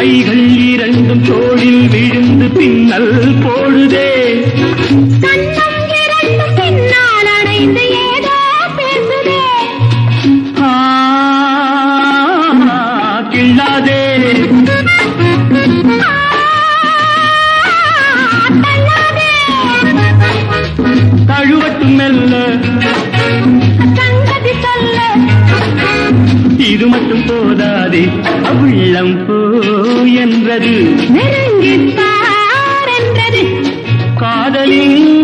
கைகள் இரண்டும் தோளில் விழுந்து பின்னல் போடுதே. கிள்ளாதே. தழுவட்டும் மெல்ல. இது மட்டும் போதாதே. உள்ளம் போ என்றது. காதலின்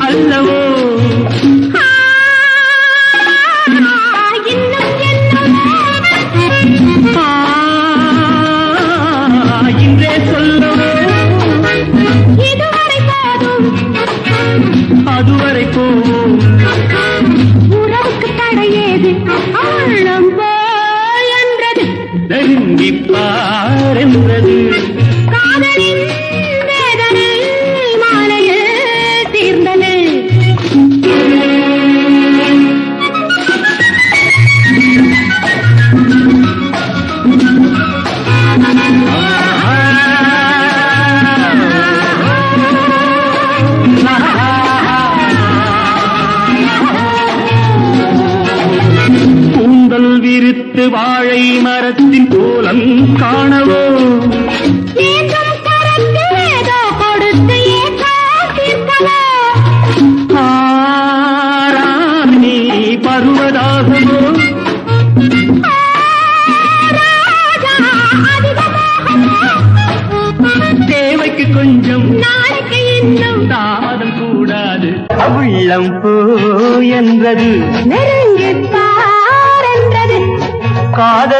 அல்லவோ? இன்றே சொல்லவோ? அதுவரை போவோம். உறவுக்கு தடையேது போல் என்றது. நெருங்கிப்பார் என்றது. காதலின் விரித்து வாழை மரத்தின் கோலம் காணவோ? ராஜா அதிகமாகவோ. தேவைக்கு கொஞ்சம் நாளைக்கு இன்னும். தாமதம் கூடாது. உள்ளம் போ என்றது. நெருங்கி பார்